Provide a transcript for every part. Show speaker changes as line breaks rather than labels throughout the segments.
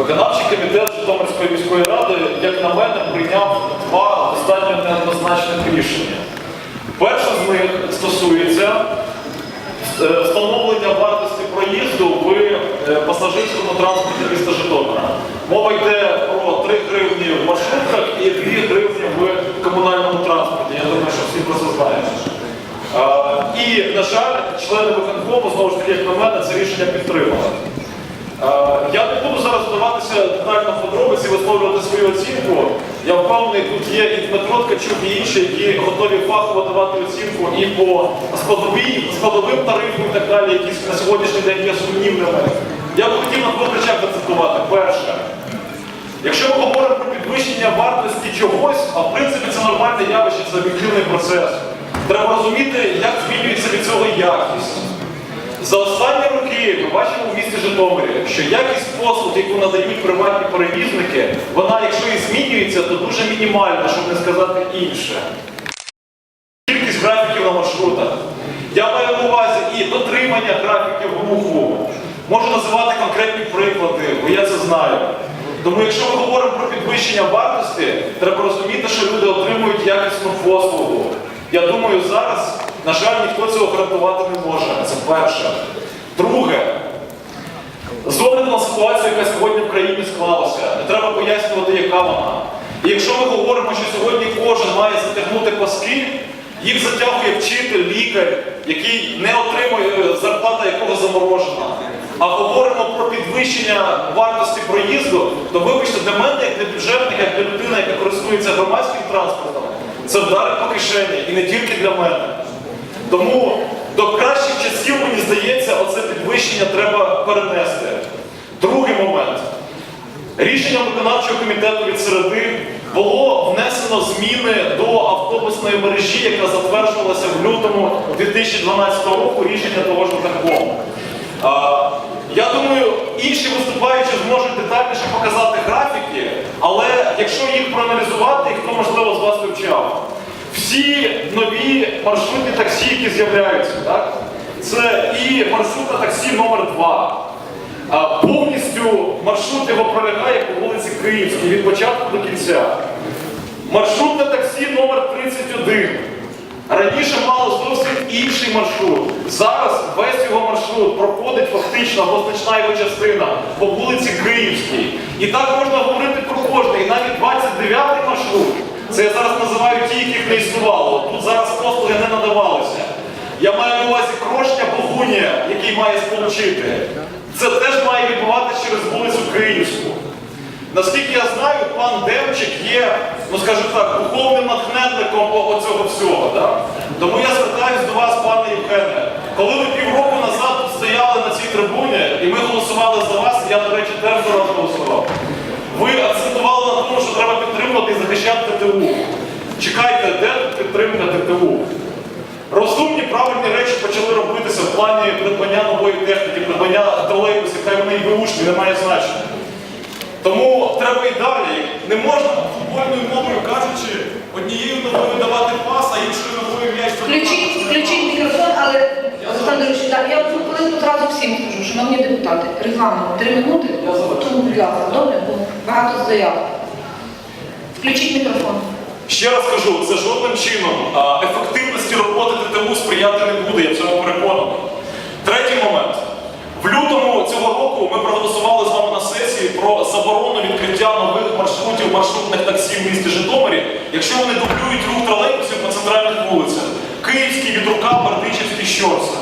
Виконавчий комітет Житомирської міської ради, як на мене, прийняв два достатньо неоднозначних рішення. Перше з них стосується е, встановлення вартості проїзду в е, пасажирському транспорті міста Житомира. Мова йде про 3 гривні в маршрутках і 2 гривні в комунальному транспорті. Я думаю, що всі про це знають. І, на жаль, члени виконкому, знову ж таки, як на мене, це рішення підтримали. Е, Я не буду зараз вдаватися детально подробиці, висловлювати свою оцінку. Я впевнений, тут є і Дмитро Ткачук, і інші, які готові фахово давати оцінку і по складовій, складовим тарифам і так далі, які на сьогоднішній день є сумнівними. Я б хотів на двох речах зацитувати. Перше. Якщо ми говоримо про підвищення вартості чогось, а в принципі це нормальне явище, це об'єктивний процес. Треба розуміти, як змінюється від цього якість. За останні роки ми бачимо в місті Житомирі, що якість послуг, яку надають приватні перевізники, вона, якщо і змінюється, то дуже мінімальна, щоб не сказати інше. Кількість графіків на маршрутах. Я маю на увазі і дотримання графіків руху. Можу називати конкретні приклади, бо я це знаю. Тому якщо ми говоримо про підвищення вартості, треба розуміти, що люди отримують якісну послугу. Я думаю, зараз, на жаль, ніхто цього гарантувати не може. Це перше. Друге, з огляду на ситуацію, яка сьогодні в країні склалася, не треба пояснювати, яка вона. І якщо ми говоримо, що сьогодні кожен має затягнути паски, їх затягує вчитель, лікар, який не отримує зарплата якого заморожена. А говоримо про підвищення вартості проїзду, то вибачте, для мене, як для бюджетника, як для людини, яка користується громадським транспортом, це вдарить по кишені і не тільки для мене. Тому до кращих часів, мені здається, оце підвищення треба перенести. Другий момент. Рішенням виконавчого комітету від середи було внесено зміни до автобусної мережі, яка затверджувалася в лютому 2012 року рішення того ж виконкому. Я думаю, інші виступаючі зможуть детальніше показати графіки, але якщо їх проаналізувати, хто можливо з вас вивчав, всі нові маршрутні таксі, які з'являються, так? це і маршрутне таксі номер 2 повністю маршрут його пролягає по вулиці Київській від початку до кінця. Маршрутне таксі номер 31 Раніше мало зовсім інший маршрут. Зараз весь його маршрут проходить фактично або значна його частина по вулиці Київській. І так можна говорити про кожний. І навіть 29-й маршрут. Це я зараз називаю ті, яких не існувало. Тут зараз послуги не надавалися. Я маю на увазі крошня Богунія, який має сполучити. Це теж має відбуватися через вулицю Київську. Наскільки я знаю, пан Демчик є, ну скажімо так, духовним натхненником оцього всього. Да? Тому я звертаюся до вас, пане Євгене. Коли ви півроку назад стояли на цій трибуні, і ми голосували за вас, я, до речі, теж за голосував. Ви акцентували на тому, що треба підтримувати і захищати ТТУ. Чекайте, де тут підтримка ТТУ? Розумні, правильні речі почали робитися в плані придбання нової техніки, придбання тролейбусів, хай вони і беушні, не має значення. Тому треба і далі. Не можна футбольною мовою кажучи, однією ногою давати пас, а іншою ногою м'яч
Включіть, включіть мікрофон, але я одну хвилину одразу всім скажу, шановні депутати, регламент три минути, тому, будь ласка, добре, бо багато заяв. Включіть мікрофон.
Ще раз кажу, це жодним чином ефективності роботи ТТУ сприяти не буде, я в цьому переконаний. Третій момент. В лютому цього року ми проголосували з вами на сесії про заборону відкриття нових маршрутів маршрутних таксі в місті Житомирі, якщо вони дублюють рух тролейбусів по центральних вулицях. Київський, Вітрука, Бердичівський, Щорса.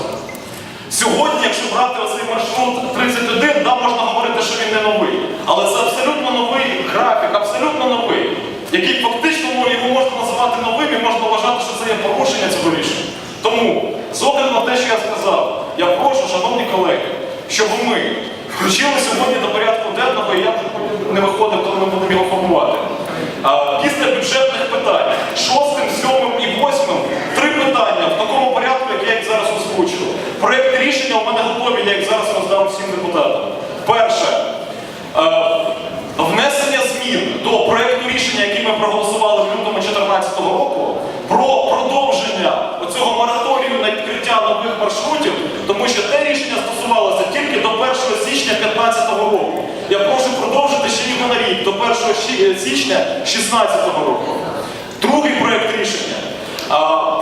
Сьогодні, якщо брати оцей маршрут 31, да, можна говорити, що він не новий. Але це абсолютно новий графік, абсолютно новий, який фактично ну, його можна називати новим і можна вважати, що це є порушення цього рішення. Тому, з огляду на те, що я сказав, я прошу, шановні колеги, щоб ми включили сьогодні до порядку денного, і я не виходив, коли ми будемо його формувати. Після бюджетних питань, шостим, сьомим і восьмим, три питання в такому порядку, як я їх зараз озвучив. Проєкти рішення у мене готові, я їх зараз роздам всім депутатам. Перше. Внесення змін до проєкту рішення, який ми проголосували в лютому 2014 року, про продовження оцього мораторію на відкриття нових маршрутів, тому що те рішення стосувалося тільки до 1 січня 2015 року. Я прошу продовжити 1 щі- січня 2016 року. Другий проєкт рішення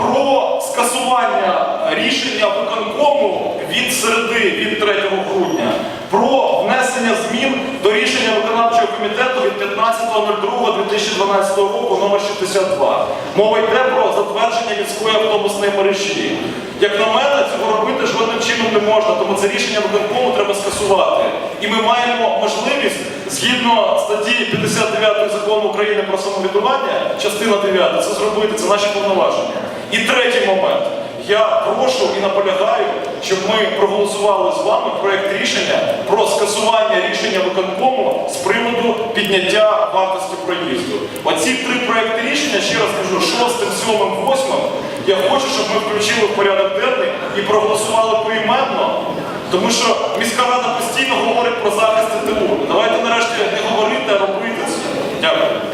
про скасування рішення виконкому від середи, від 3 грудня, про внесення змін до рішення виконавчого комітету від 15.02.2012 року номер 62. Мова йде про затвердження міської автобусної мережі. Як на мене, цього робити жодним чином не можна, тому це рішення виконкому треба скасувати. І ми маємо можливість, згідно статті 59 закону України про самоврядування, частина 9, це зробити, це наші повноваження. І третій момент. Я прошу і наполягаю, щоб ми проголосували з вами проєкт рішення про скасування рішення виконкому з приводу підняття вартості проїзду. Оці три проєкти рішення, ще раз кажу, шостим, сьомим, восьмим, я хочу, щоб ми включили в порядок денний і проголосували поіменно, тому що міська рада постійно говорить про захист